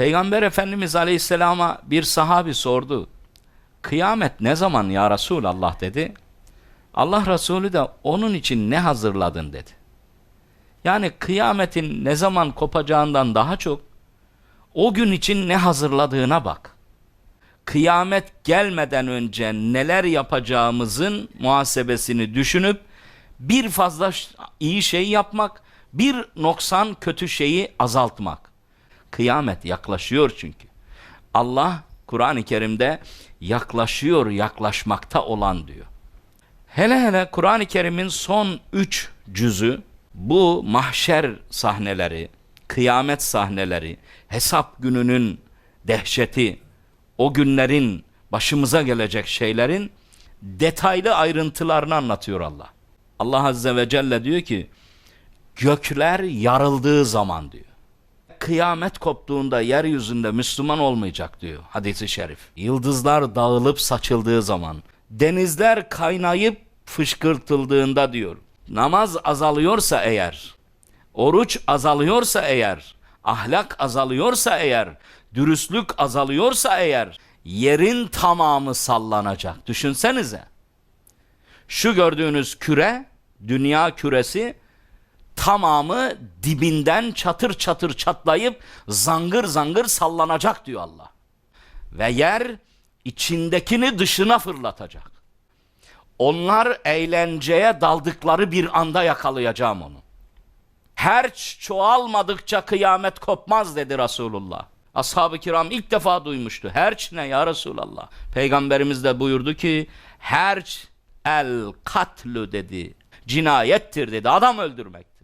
Peygamber Efendimiz Aleyhisselam'a bir sahabi sordu. Kıyamet ne zaman ya Resulallah dedi. Allah Resulü de onun için ne hazırladın dedi. Yani kıyametin ne zaman kopacağından daha çok o gün için ne hazırladığına bak. Kıyamet gelmeden önce neler yapacağımızın muhasebesini düşünüp bir fazla iyi şey yapmak, bir noksan kötü şeyi azaltmak. Kıyamet yaklaşıyor çünkü. Allah Kur'an-ı Kerim'de yaklaşıyor yaklaşmakta olan diyor. Hele hele Kur'an-ı Kerim'in son üç cüzü bu mahşer sahneleri, kıyamet sahneleri, hesap gününün dehşeti, o günlerin başımıza gelecek şeylerin detaylı ayrıntılarını anlatıyor Allah. Allah Azze ve Celle diyor ki gökler yarıldığı zaman diyor. Kıyamet koptuğunda yeryüzünde Müslüman olmayacak diyor hadisi şerif. Yıldızlar dağılıp saçıldığı zaman, denizler kaynayıp fışkırtıldığında diyor. Namaz azalıyorsa eğer, oruç azalıyorsa eğer, ahlak azalıyorsa eğer, dürüstlük azalıyorsa eğer, yerin tamamı sallanacak. Düşünsenize. Şu gördüğünüz küre, dünya küresi tamamı dibinden çatır çatır çatlayıp zangır zangır sallanacak diyor Allah. Ve yer içindekini dışına fırlatacak. Onlar eğlenceye daldıkları bir anda yakalayacağım onu. Herç çoğalmadıkça kıyamet kopmaz dedi Resulullah. Ashab-ı kiram ilk defa duymuştu. Herç ne ya Resulallah? Peygamberimiz de buyurdu ki herç el katlü dedi. Cinayettir dedi. Adam öldürmek.